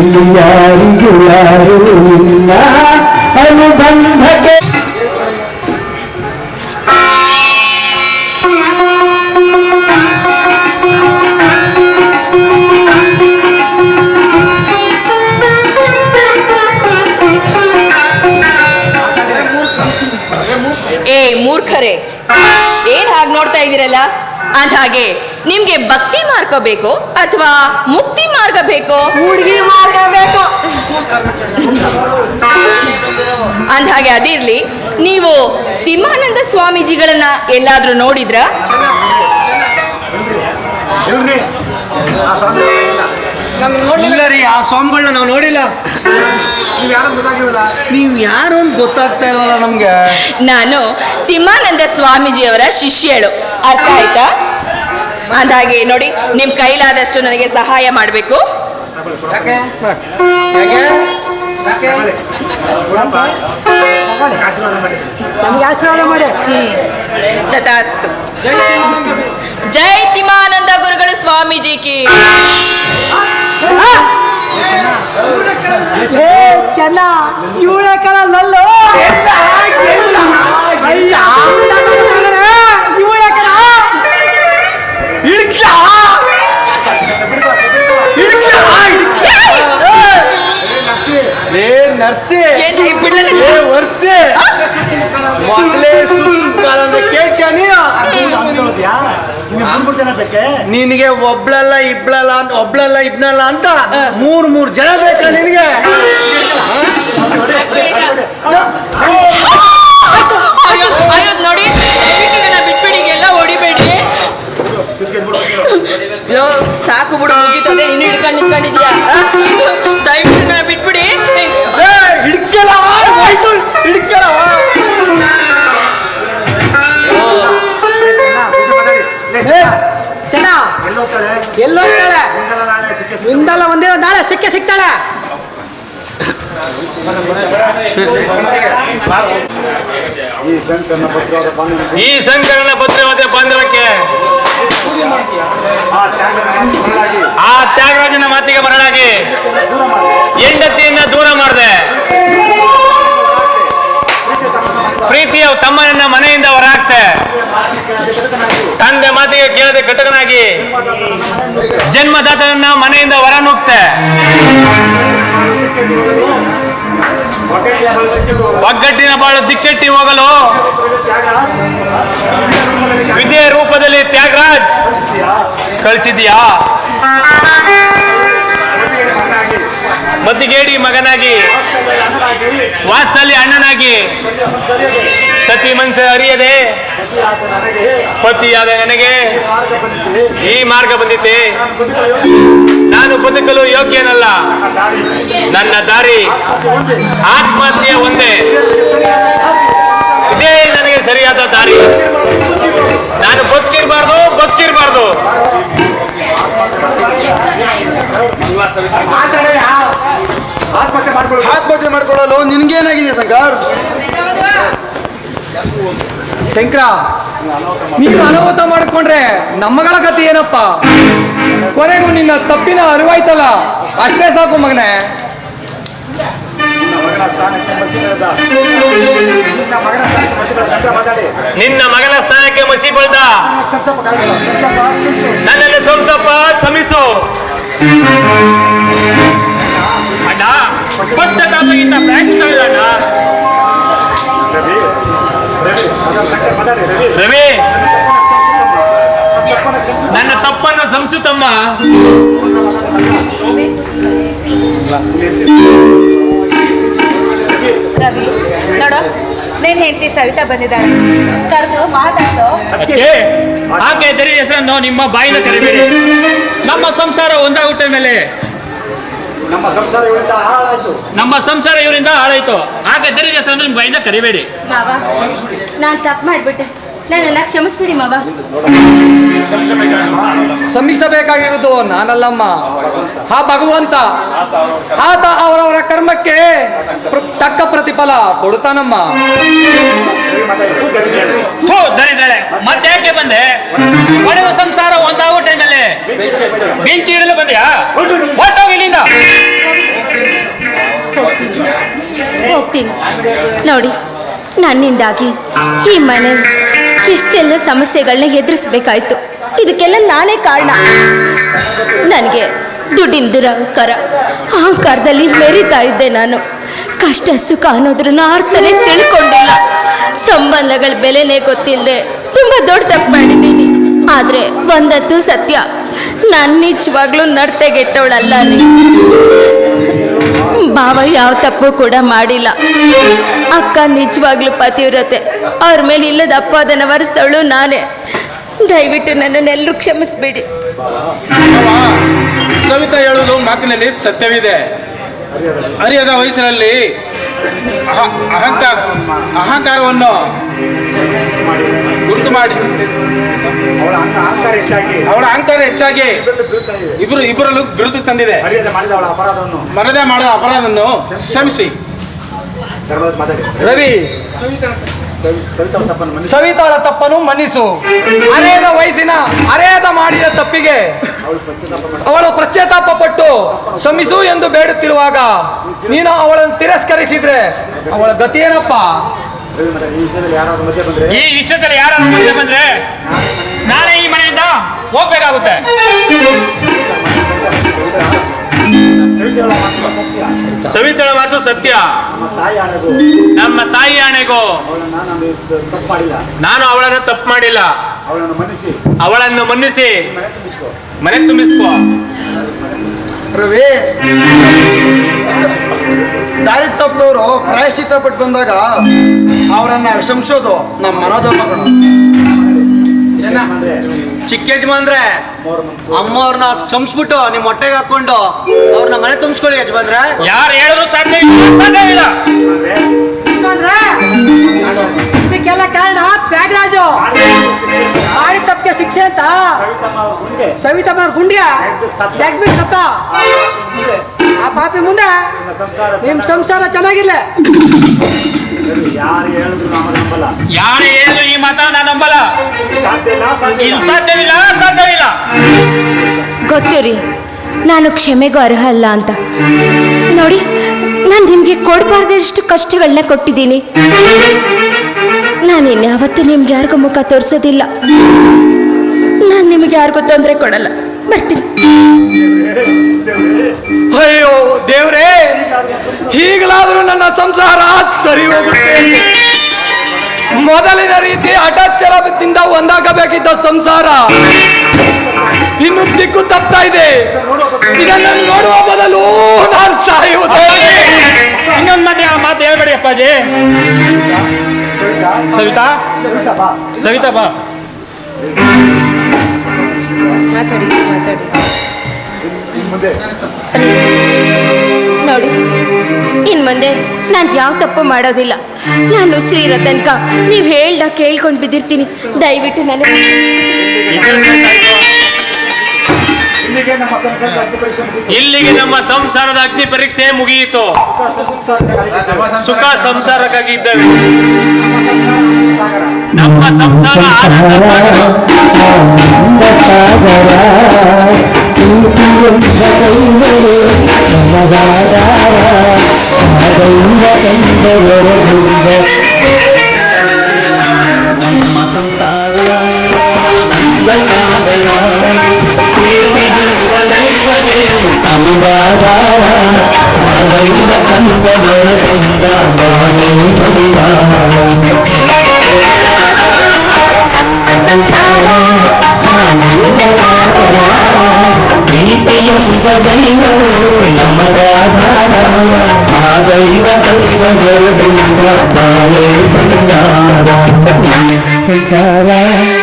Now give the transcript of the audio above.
ಇಲ್ಲಿ ಯಾರಿಗೂ ಯಾರು ಇಲ್ಲ ಅನುಬಂಧಕ್ಕೆ ಏ ಮೂರ್ಖರೇ ಏನ್ ಹಾಗೆ ನೋಡ್ತಾ ಇದ್ದೀರಲ್ಲ? ಅಂದ ಹಾಗೆ ನಿಮ್ಗೆ ಭಕ್ತಿ ಮಾರ್ಗ ಬೇಕೋ ಅಥವಾ ಮುಕ್ತಿ ಮಾರ್ಗ ಬೇಕೋ? ಹುಡುಗಿ ಮಾರ್ಗ ಬೇಕೋ? ಅಂದ ಹಾಗೆ ಅದಿರ್ಲಿ ನೀವು ತಿಮ್ಮಾನಂದ ಸ್ವಾಮೀಜಿಗಳನ್ನ ಎಲ್ಲಾದ್ರೂ ನೋಡಿದ್ರ? ಇಲ್ಲ ರೀ ಆ ಸ್ವಾಮಿಗಳನ್ನ ನಾವು ನೋಡಿಲ್ಲ. ನೀವು ಯಾರು ಅಂತ ಗೊತ್ತಾಗ್ತಾ ಇಲ್ವಲ್ಲ ನಮ್ಗೆ? ನಾನು ತಿಮ್ಮಾನಂದ ಸ್ವಾಮೀಜಿಯವರ ಶಿಷ್ಯಳು. ಅರ್ಥ ಆಯ್ತಾ? ಅಂದಾಗೆ ನೋಡಿ ನಿಮ್ ಕೈಲಾದಷ್ಟು ನನಗೆ ಸಹಾಯ ಮಾಡಬೇಕು. ತಿಮಾನಂದ ಆಶೀರ್ವಾದ ಮಾಡಿ. ತಥಾಸ್ತು. ಜೈ ತಿಮ್ಮಾನಂದ ಇವಳೆ ಕಲ ನಲ್ಲು. ಇವಳೆ ಕಲ. ಲೇ ನರ್ಸಿ. ಲೇ ಕೇಳ್ತಾನಿ ಕೇಳ್ತೀಯ ನೀನು? ನಿನಗೆ ಒಬ್ಳಲ್ಲ ಇಬ್ಳಲ್ಲ ಅಂತ ಒಬ್ಳಲ್ಲ ಇಬ್ನಲ್ಲ ಅಂತ ಮೂರ್ ಮೂರ್ ಜನ ಬೇಕಾ ನಿನಗೆ? ಈ ಸಂಕಲನ ಪತ್ರವತೆ ಬಾಂಧವಕ್ಕೆ ಆ ತ್ಯಾಗರಾಜನ ಮಾತಿಗೆ ಮರಳಾಗಿ. ಹೆಂಡತಿಯನ್ನ ದೂರ ಮಾಡಿದೆ. ಪ್ರೀತಿಯ ತಮ್ಮನನ್ನ ಮನೆಯಿಂದ ಹೊರಹಾಕ್ತೆ ತಂದೆ ಮಾತಿಗೆ ಕೇಳದೆ ಘಟಕನಾಗಿ. ಜನ್ಮದಾತನನ್ನ ಮನೆಯಿಂದ ಹೊರ ನುಗ್ತೆ ಒಗ್ಗಟ್ಟಿನ ಬಾಳು ದಿಕ್ಕೆಟ್ಟಿ ಹೋಗಲು. ವಿದ್ಯೆಯ ರೂಪದಲ್ಲಿ ತ್ಯಾಗರಾಜ್. ಕಳಿಸಿದ್ಯಾ? ಮತಿಗೇಡಿ ಮಗನಾಗಿ. ವಾತ್ಸಲ್ಯ ಅಣ್ಣನಾಗಿ. ಸತಿ ಮನ್ಸ ಅರಿಯದೆ. ಪತಿಯಾದ ನನಗೆ ಈ ಮಾರ್ಗ ಬಂದಿತೆ. ನಾನು ಬದುಕಲು ಯೋಗ್ಯನಲ್ಲ. ನನ್ನ ದಾರಿ ಆತ್ಮಹತ್ಯೆ ಒಂದೇ. ಇದೇ ನನಗೆ ಸರಿಯಾದ ದಾರಿ. ನಾನು ಬದುಕಿರಬಾರ್ದು, ಬದುಕಿರ್ಬಾರ್ದು. ಆತ್ಮಹತ್ಯೆ ಮಾಡ್ಕೊಳ್ಳಲು ನಿನ್ಗೇನಾಗಿದೆ ಶಂಕರ್? ಶಂಕರ ನೀನು ಅನಾಹುತ ಮಾಡ್ಕೊಂಡ್ರೆ ನಮ್ಮಗಳ ಕತೆ ಏನಪ್ಪ? ಕೊನೆಗೂ ನಿನ್ನ ತಪ್ಪಿನ ಅರಿವಾಯ್ತಲ್ಲ? ಅಷ್ಟೇ ಸಾಕು ಮಗನೇ. ನಿನ್ನ ಮಗನ ಸ್ಥಾನಕ್ಕೆ ಮಸಿ ಬಳ್ದ. ಅಣ್ಣ ಪಶ್ಚಾತ್ತಾಪಕ್ಕಿಂತ ಪ್ರಾಯಶ್ಚಿತ್ತ ಇಲ್ಲ ಅಣ್ಣ. ರವಿ ನನ್ನ ತಪ್ಪನ್ನು ಸಂಸುತ್ತಮ್ಮ ರವಿ ನೋಡು. ನೀನ್ ಹೆಂಡತಿ ಸವಿತಾ ಬಂದಿದ್ದಾಳೆ? ಕರೆದು ಮಾತಾಡೋ ಆಕೆ ಹೆಸರನ್ನು ನಿಮ್ಮ ಬಾಯಿಂದ ಕರಿಬೇಡಿ. ನಮ್ಮ ಸಂಸಾರ ಒಂದಾಗುತ್ತ ಮೇಲೆ. ನಮ್ಮ ಸಂಸಾರ ಇವರಿಂದ ಹಾಳಾಯ್ತು. ನಮ್ಮ ಸಂಸಾರ ಇವರಿಂದ ಹಾಳಾಯ್ತು. ಆಕೆ ಹೆಸರನ್ನು ನಿಮ್ಮ ಬಾಯಿಂದ ಕರಿಬೇಡಿ. ಮಾವ ನಾನು ತಪ್ಪು ಮಾಡಿಬಿಟ್ಟೆ. ನನ್ನನ್ನು ಕ್ಷಮಿಸ್ಬಿಡಿ ಮಾವ. ಶ್ರಮಿಸಬೇಕಾಗಿರೋದು ನಾನಲ್ಲಮ್ಮ. ಹಾ ಭಗವಂತ. ಆತ ಅವರವರ ಕರ್ಮಕ್ಕೆ ತಕ್ಕ ಪ್ರತಿಫಲ ಕೊಡುತ್ತಾನಮ್ಮ. ದರಿದಳೆ ಮತ್ತೆ ಮತ್ತ್ಯಾಕೆ ಬಂದೆ? ಒಡೆದ ಸಂಸಾರ ಒಂದಾಗೋ ಟೈಮಲ್ಲಿ ಬೆಂಕಿ ಇಡಲು ಬಂದ್ಯಾ? ಹೊಟ್ಟೋಗಿ ಇಲ್ಲಿಂದ ಹೋಗ್ತೀನಿ. ನೋಡಿ ನನ್ನಿಂದಾಗಿ ಈ ಮನೆ ಎಷ್ಟೆಲ್ಲ ಸಮಸ್ಯೆಗಳನ್ನ ಎದುರಿಸ್ಬೇಕಾಯ್ತು. ಇದಕ್ಕೆಲ್ಲ ನಾನೇ ಕಾರಣ. ನನಗೆ ದುಡ್ಡಿನ ದುರಹಂಕಾರ ಅಹಂಕಾರದಲ್ಲಿ ಮೆರಿತಾ ಇದ್ದೆ ನಾನು. ಕಷ್ಟ ಸುಖ ಅನ್ನೋದ್ರನ್ನ ಅರ್ಥನೇ ತಿಳ್ಕೊಂಡಿಲ್ಲ. ಸಂಬಂಧಗಳ ಬೆಲೆನೇ ಗೊತ್ತಿಲ್ಲದೆ ತುಂಬ ದೊಡ್ಡ ತಪ್ಪು ಮಾಡಿದ್ದೀನಿ. ಆದರೆ ಒಂದತ್ತು ಸತ್ಯ. ನಾನು ನಿಜವಾಗ್ಲೂ ನಡ್ತೆಗೆಟ್ಟವಳಲ್ಲ ರೀ. ಭಾವ ಯಾವ ತಪ್ಪು ಕೂಡ ಮಾಡಿಲ್ಲ. ಅಕ್ಕ ನಿಜವಾಗ್ಲೂ ಪತಿವ್ರತೆ. ಅವ್ರ ಮೇಲೆ ಇಲ್ಲದ ಅಪವಾದನ ವರೆಸ್ತವಳು ನಾನೇ. ದಯವಿಟ್ಟು ನನ್ನನ್ನೆಲ್ಲರೂ ಕ್ಷಮಿಸ್ಬೇಡಿ. ಕವಿತಾ ಹೇಳುವುದು ಮಾತಿನಲ್ಲಿ ಸತ್ಯವಿದೆ. ಅರಿಯದ ವಯಸ್ಸಿನಲ್ಲಿ ಅಹ- ಅಹಂಕಾರ ಅಹಂಕಾರವನ್ನು ಗುರುತು ಮಾಡಿ. ಅವಳ ಅಹಂಕಾರ ಹೆಚ್ಚಾಗಿ. ಅವಳ ಅಹಂಕಾರ ಹೆಚ್ಚಾಗಿ ಇಬ್ಬರಲ್ಲಿ ಇಬ್ರು ಇಬ್ಬರಲ್ಲೂ ಬಿರುದು ತಂದಿದೆ. ಮರ್ಯಾದೆ ಮಾಡಿದ ಅಪರಾಧವನ್ನು. ಮರದೇ ಮಾಡೋ ಅಪರಾಧವನ್ನು ಕ್ಷಮಿಸಿ. ರವಿ. ಸವಿತಾ ತಪ್ಪನ್ನು ಮನ್ನಿಸಿ. ಅರೆಯದ ವಯಸ್ಸಿನ, ಅರೆಯದ ಮಾಡಿದ ತಪ್ಪಿಗೆ ಅವಳು ಪಶ್ಚಾತ್ತಾಪ ಮಾಡಿ ಪಟ್ಟು ಶ್ರಮಿಸು ಎಂದು ಬೇಡುತ್ತಿರುವಾಗ ನೀನು ಅವಳನ್ನು ತಿರಸ್ಕರಿಸಿದ್ರೆ ಅವಳ ಗತಿ ಏನಪ್ಪ ಈ ವಿಷಯದಲ್ಲಿ ಯಾರು ಮಧ್ಯೆ ಬಂದ್ರೆ ನಾಳೆ ಈ ಮನೆಯಿಂದ ಹೋಗ್ಬೇಕಾಗುತ್ತೆ. ಸವಿತಳ ಮಾತು ಸತ್ಯ. ನಮ್ಮ ತಾಯಿ ಆಣೆಗೂ. ನಾನು ಅವಳನ್ನ ನಾನು ತಪ್ಪು ಮಾಡಿಲ್ಲ. ನಾನು ಅವಳನ್ನು ತಪ್ಪು ಮಾಡಿಲ್ಲ ಅವಳನ್ನು ಮನ್ನಿಸಿ. ಅವಳನ್ನು ಮನ್ನಿಸಿ ಮನೆ ತುಂಬಿಸ್ಕೋ. ರವಿ ದಾರಿ ತಪ್ಪದವರು ಪ್ರಾಯಶ್ಚಿತ್ತ ಪಟ್ಟು ಬಂದಾಗ ಅವರನ್ನ ಕ್ಷಮಿಸೋದು ನಮ್ಮ ಮನೋಧರ್ಮಗಳು. ಚಿಕ್ಕ ಯಜಮಾನ್ರೆ ಅಂದ್ರೆ ಅಮ್ಮ ಅವ್ರನ್ನ ಕ್ಷಮಿಸ್ಬಿಟ್ಟು ನಿಮ್ಮ ಹೊಟ್ಟೆಗೆ ಹಾಕೊಂಡು ಅವ್ರನ್ನ ಮನೆ ತುಂಬಿಸ್ಕೊಳ್ಳಿ ಯಜಮಾನ್ರೆ. ಯಾರು ಹೇಳಿದ್ರು ಸಾಧ್ಯ ಇಲ್ಲ ಸಾಧ್ಯ ಇಲ್ಲ. ಇದಕ್ಕೆಲ್ಲ ಕಾರಣ ತ್ಯಾಗರಾಜು. ಮಾಡಿದ ತಪ್ಪಿಗೆ ಶಿಕ್ಷೆ ಅಂತ. ಸವಿತಮ್ಮ ಗುಂಡಿಗೆ. ಸತ್ತ. ಪಾಪಿ ಮುಂದೆ. ನಿಮ್ಮ ಸಂಸಾರ ನಿಮ್ ಸಂಸಾರ ಚೆನ್ನಾಗಿಲ್ಲ ಯಾರು ಹೇಳಿದ್ರು ನಾವು ನಂಬಲ್ಲ. ಯಾರು ಹೇಳಿದ್ರು ಈ ಮಾತನ್ನ ನಾನು ನಂಬಲ್ಲ. ಸಾಧ್ಯ ಇಲ್ಲ ಸಾಧ್ಯ ಇದು ಇಲ್ಲ ಸಾಧ್ಯವಿಲ್ಲ ಸಾಧ್ಯವಿಲ್ಲ ಗೊತ್ತು ರೀ ನಾನು ಕ್ಷಮೆಗೂ ಅರ್ಹ ಅಲ್ಲ ಅಂತ. ನೋಡಿ ನಾನು ನಿಮಗೆ ಕೊಡಬಾರ್ದಷ್ಟು ಕಷ್ಟಗಳನ್ನ ಕೊಟ್ಟಿದ್ದೀನಿ. ನಾನು ಇನ್ಯಾವತ್ತೂ ನಿಮ್ಗೆ ಯಾರಿಗೂ ಮುಖ ತೋರಿಸೋದಿಲ್ಲ. ನಾನು ನಿಮಗೆ ಯಾರಿಗೂ ತೊಂದರೆ ಕೊಡಲ್ಲ. ಬರ್ತೀನಿ. ಅಯ್ಯೋ ದೇವ್ರೇ ಈಗಲಾದರೂ ನನ್ನ ಸಂಸಾರ ಸರಿ ಹೋಗುತ್ತೆ. ಮೊದಲಿನ ರೀತಿ ಅಟಚ್ಚಲದಿಂದ ಒಂದಾಗಬೇಕಿದ್ದ ಸಂಸಾರ ಇನ್ನು ದಿಕ್ಕು ತಪ್ತಾ ಇದೆ. ಇದನ್ನು ನೋಡುವ ಬದಲು ನಾನು ಸಾಯುವುದೇ. ಇನ್ನೊಂದು ಮಾತು ಆ ಮಾತು ಹೇಳ್ಬೇಡಿ ಅಪ್ಪಾಜಿ. ಸವಿತಾ? ಸವಿತಾ? ಸವಿತಾ ಬಾ. ಮಾತಾಡಿ ಮಾತಾಡಿ. ನೋಡಿ ಇನ್ ಮುಂದೆ ನಾನು ಯಾವ ತಪ್ಪು ಮಾಡೋದಿಲ್ಲ. ನಾನು ಶ್ರೀ ತನಕ ನೀವು ಹೇಳ್ದ ಕೇಳ್ಕೊಂಡು ಬಿದ್ದಿರ್ತೀನಿ. ದಯವಿಟ್ಟು ನಾನು ಇಲ್ಲಿಗೆ ನಮ್ಮ ಸಂಸಾರದ ಅಗ್ನಿ ಪರೀಕ್ಷೆ ಮುಗಿಯಿತು ಸುಖ ಸಂಸಾರಕ್ಕಾಗಿ ಇಲ್ಲಿಗೆ ನಮ್ಮ ಸಂಸಾರದ ಅಗ್ನಿ ಪರೀಕ್ಷೆ ಮುಗಿಯಿತು ಸುಖ ಸಂಸಾರಕ್ಕಾಗಿ ಇದ್ದೇವೆ ಸಾಗರ ನಮ್ಮ ಸಂಸಾರ ಆನಂದ ಸಾಗರ ಸಂಸಾರ